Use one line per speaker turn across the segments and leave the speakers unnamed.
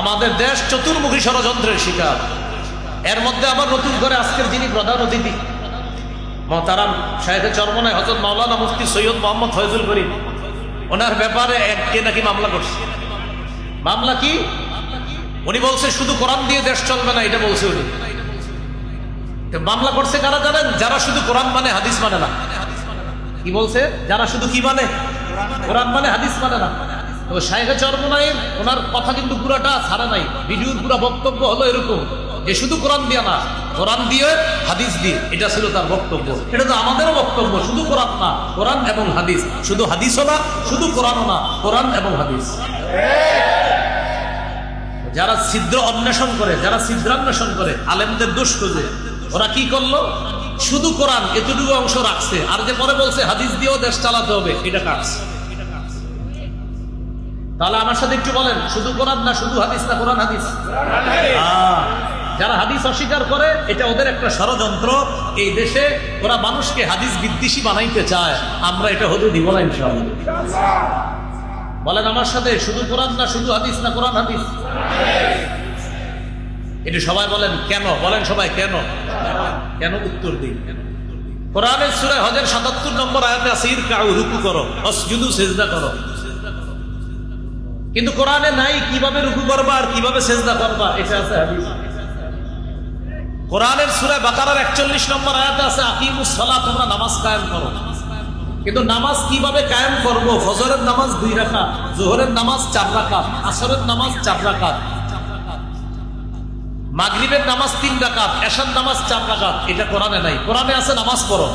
আমাদের দেশ চতুর্মুখী ষড়যন্ত্রের শিকার। এর মধ্যে আবার নতুন করে আজকের যিনি প্রধান অতিথি, মহতারাম শাহেদের চরমনায় হজরত মাওলানা মুফতি সৈয়দ মোহাম্মদ ফয়জুল করিম। ওনার ব্যাপারে এককে নাকি মামলা করছে। মামলা কি? উনি বলছে, শুধু কোরআন দিয়ে দেশ চলবে না, এটা বলছে উনি। মামলা করছে কারা জানেন? যারা শুধু কোরআন মানে হাদিস মানে না। কি বলছে? যারা শুধু কি মানে? কোরআন মানে হাদিস মানে না। ওনার কথা কিন্তু পুরাটা ছাড়া নাই। পুরো বক্তব্য হলো এরকম যে শুধু কোরআন দিয়ে না, কোরআন দিয়ে হাদিস দিয়ে, এটা ছিল তার বক্তব্য। এটা তো আমাদেরও বক্তব্য, শুধু কোরআন না, কোরআন এবং হাদিস। শুধু হাদিসও না, শুধু কোরআনও না, কোরআন এবং হাদিস। যারা ছিদ্র অন্বেষণ করে, যারা ছিদ্রান্বেষণ করে, আলেমদের দোষ খোঁজে, ওরা কি করল? শুধু কোরআন, এতটুকু অংশ রাখছে। আর যে পরে বলছে, হাদিস দিয়েও দেশ চালাতে হবে, এটা কাটছে তাহলে আমার সাথে একটু বলেন, শুধু কোরআন না, শুধু হাদিস না, কোরআন হাদিস? যারা হাদিস অস্বীকার করে, এটা ওদের একটা ষড়যন্ত্র। এই দেশে ওরা মানুষকে হাদিস বিদ্বেষী বানাইতে চায়। আমরা এটা হতে দিব না ইনশাআল্লাহ। বলেন আমার সাথে, শুধু কোরআন না, শুধু হাদিস না, কোরআন হাদিস? এটা সবাই বলেন, কেন? বলেন সবাই, কেন? কেন উত্তর দিন কোরআনের সুরে হজের সাতাত্তর নম্বর আয়াতে আছে, ইরকাউ, রুকু করো, অসজুদু, সেজদা করো। কিন্তু কোরআনে নাই, কীভাবে রুকু করবা আর কীভাবে সেজদা করবা? এটা আছে কোরআনের সুরে বাকারার একচল্লিশ নম্বর আয়াতে আছে, আকিমুস সালাহ তোমরা নামাজ কায়েম করো। কিন্তু নামাজ কীভাবে কায়েম করব? ফজরের নামাজ দুই রাকাত, জোহরের নামাজ চার রাকাত, আসরের নামাজ চার রাকাত, মাগরিবের নামাজ তিন রাকাত, এশার নামাজ চার রাকাত। এটা কোরআনে নাই। কোরআনে আছে নামাজ পড়ো।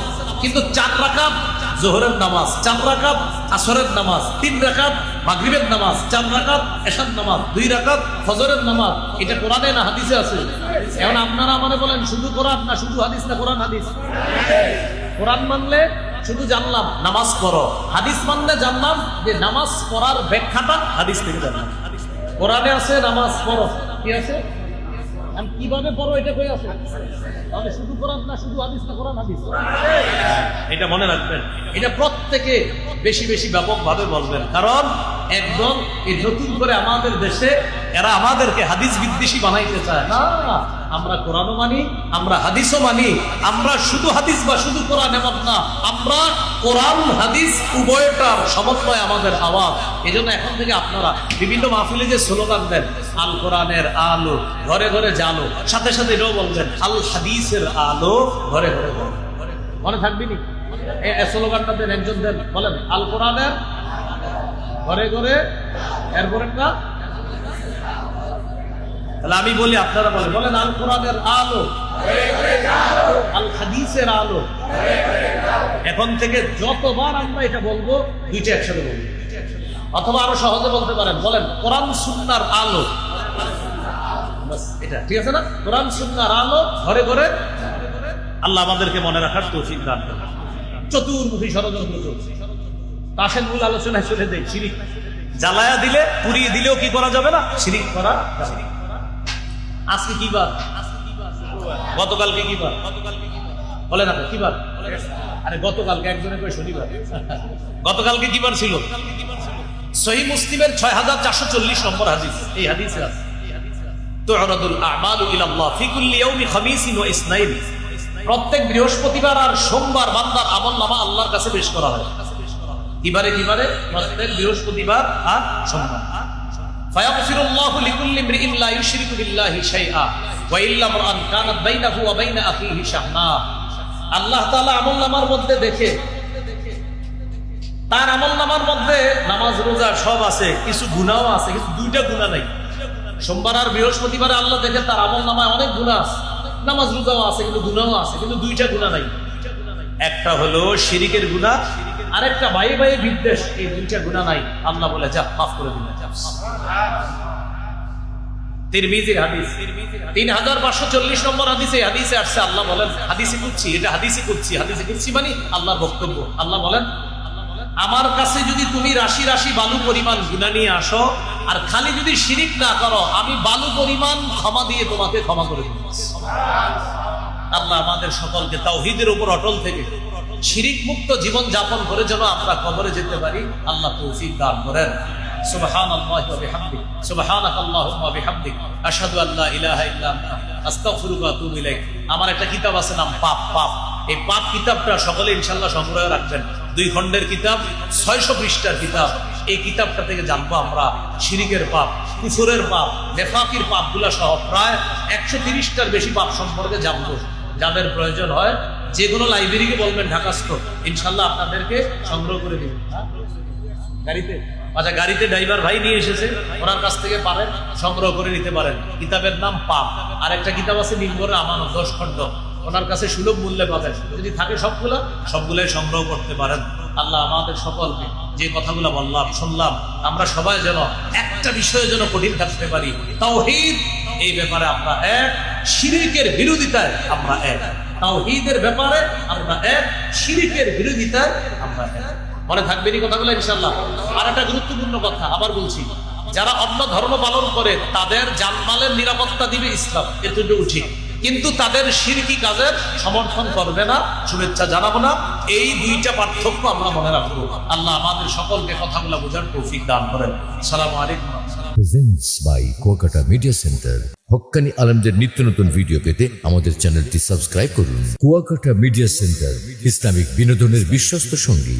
কিন্তু চার রাকাত, জোহরের নামাজ, চার রাকাত, আসরের নামাজ, তিন রাকাত মাগরিবের নামাজ, চার রাকাত, এশার নামাজ, দুই রাকাত, ফজরের নামাজ, এটা কোরআনে না হাদিসে আছে? এখন আপনারা আমারে বলেন, শুধু কোরআন না শুধু হাদিস না কোরআন হাদিস? কোরআন মানলে শুধু জানলাম, নামাজ পড়ো। হাদিস মানলে জানলাম যে নামাজ পড়ার ব্যাখ্যাটা হাদিস থেকে জানলাম। কোরআনে আছে, নামাজ পড়ো। কি আছে? কীভাবে পড়ো এটা কই আছে? তাহলে শুধু কোরআন না শুধু হাদিস না কোরআন হাদিস? এটা মনে রাখবেন, এটা প্রত্যেকে বেশি বেশি ব্যাপকভাবে বলবেন। কারণ একদম এই নতুন করে আমাদের দেশে এরা আমাদেরকে হাদিস বিদ্বেষী বানাইতে চায়। না, আমরা কোরআনও মানি, আমরা হাদিসও মানি, আমরা শুধু হাদিস বা শুধু কোরআন এমন না, আমরা কোরআন, হাদিস উভয়টার সমন্বয় আমাদের আওয়াজ। এই জন্য এখন থেকে আপনারা বিভিন্ন মাহফিলে যে স্লোগান দেন, আল কোরআনের আলো ঘরে ঘরে জালো, সাথে সাথে এটাও বলবেন, আল হাদিসের আলো ঘরে ঘরে জালো। মনে থাকবি নি? স্লোগানটা দেন, একজন দেন, বলেন, আল কোরআনের ঘরে ঘরে, এরপর একটা তাহলে আমি বলি, আপনারা বলেন। বলেন আল কোরআনের আলো। আল হাদিসের আলো। এখন থেকে যতবার আমরা এটা বলব, দুইটা একসাথে বলব। অথবা আরও সহজে বলতে পারেন। বলেন, কোরআন, সুন্নার আলো। এটা, ঠিক আছে না? কোরআন, সুন্নার আলো, ঘরে ঘরে। আল্লাহ আমাদেরকে মনে রাখার দান করেন। চতুর্মুখী ষড়যন্ত্র চলছে। তাসের মূল আলোচনায় চলে দেয় শিরিক। জ্বালায়া দিলে, পুড়িয়ে দিলেও কি করা যাবে না? শিরিক করা আজকে কি বার? গতকালকে কি বার? বলে না কি বার? আরে গতকালকে, একজনে কই শনিবার। গতকালকে কি বার ছিল? সহি মুসলিমের ছয় হাজার চারশো চল্লিশ নম্বর হাদিস। এই হাদিসে প্রত্যেক বৃহস্পতিবার আর সোমবার বান্দার আমল নামা আল্লাহর কাছে পেশ করা হয়। কিবারে কিবারে প্রত্যেক বৃহস্পতিবার আর সোমবার। আল্লাহ মধ্যে দেখে, তার নামাজ সব আছে, কিছু আছে, কিন্তু দুইটা নাই। সোমবার আর বৃহস্পতিবার আল্লাহ দেখে তার আমল নামায় অনেক গুণা আছে। নামাজ, রোজাও আছে, কিন্তু গুনাও আছে, কিন্তু দুইটা গুণা নাই। একটা হলো শিরিকের গুণা আরেকটা বাইরে বাইরে বিদ্বেষ, এই দুইটা গুণা নাই। আল্লাহ বলে, যা, মাফ করে দিলে যা চল্লিশ নম্বর হাদিসে এটা হাদিসে হাদিসে মানে বক্তব্য। আল্লাহ বলেন, আমার কাছে যদি তুমি রাশি রাশি বালু পরিমাণ গুণা নিয়ে আসো, আর খালি যদি শিরিক না করো, আমি বালু পরিমাণ ক্ষমা দিয়ে তোমাকে ক্ষমা করে দেব। আল্লাহ আমাদের সকলকে তাওহিদের উপর অটল থেকে শিরিক মুক্ত জীবন যাপন করে যেন আমরা কবরে যেতে পারি, আল্লাহ তৌফিক দান করেন। সুবহানাল্লাহি ওয়া বিহামদিহি, সুবহানাকাল্লাহুম্মা ওয়া বিহামদিক আশহাদু আল্লা ইলাহা ইল্লা আনতা, আস্তাগফিরুকা ওয়া আতুবু ইলাইক। আমার একটা কিতাব আছে নাম পাপ পাপ। এই পাপ কিতাবটা সকলে ইনশাআল্লাহ সংগ্রহে রাখবেন। দুই খণ্ডের কিতাব, ছয়শো পৃষ্ঠার কিতাব। এই কিতাবটা থেকে জানব আমরা শিরিকের পাপ, কুফুরের পাপ, নেফাকির পাপগুলা সহ প্রায় একশো তিরিশটার বেশি পাপ সম্পর্কে জানব। যাদের প্রয়োজন হয় যে কোনো লাইব্রেরিকে বলবেন, ঢাকাস্থ, ইনশাল্লাহ আপনাদেরকে সংগ্রহ করে দিবেন? গাড়িতে? আচ্ছা গাড়িতে ড্রাইভার ভাই নিয়ে এসেছে, ওনার কাছ থেকে পারেন, সংগ্রহ করে নিতে পারেন। কিতাবের নাম পাপ। আর একটা কিতাব আছে নিম্বরে আমানত, দশ খণ্ড। ওনার কাছে সুলভ মূল্যে পাবেন। যদি থাকে সবগুলো, সবগুলোই সংগ্রহ করতে পারেন। আল্লাহ আমাদের সকলকে যে কথাগুলো বললাম, শুনলাম, আমরা সবাই যেন একটা বিষয়ে যেন কঠিন থাকতে পারি। তাওহীদ এই ব্যাপারে আমরা এক, শিরিকের বিরোধিতায় আমরা এক। তাও ঈদের ব্যাপারে আমরা এক, শিরিকের বিরোধিতায় আমরা এক। মনে এই কথাগুলো ইনশাল্লাহ আর একটা গুরুত্বপূর্ণ কথা আবার বলছি, যারা অন্য ধর্ম পালন করে তাদের জানমালের নিরাপত্তা দিবে ইসলাম। এতটুকু ঠিক। কিন্তু তাদের শিরকি কাজের সমর্থন করবে না, শুভেচ্ছা জানাব না। এই দুইটা পার্থক্য আমরা মনে রাখব আল্লাহ আমাদের সকলকে কথাগুলো বোঝার তৌফিক দান করেন। সালাম আলাইকুম।
Presents by Kuakata media centre হক্কানি আলমদের নিত্য নতুন ভিডিও পেতে আমাদের চ্যানেলটি সাবস্ক্রাইব করুন। কুয়াকাটা মিডিয়া সেন্টার ইসলামিক বিনোদনের বিশ্বস্ত সঙ্গী।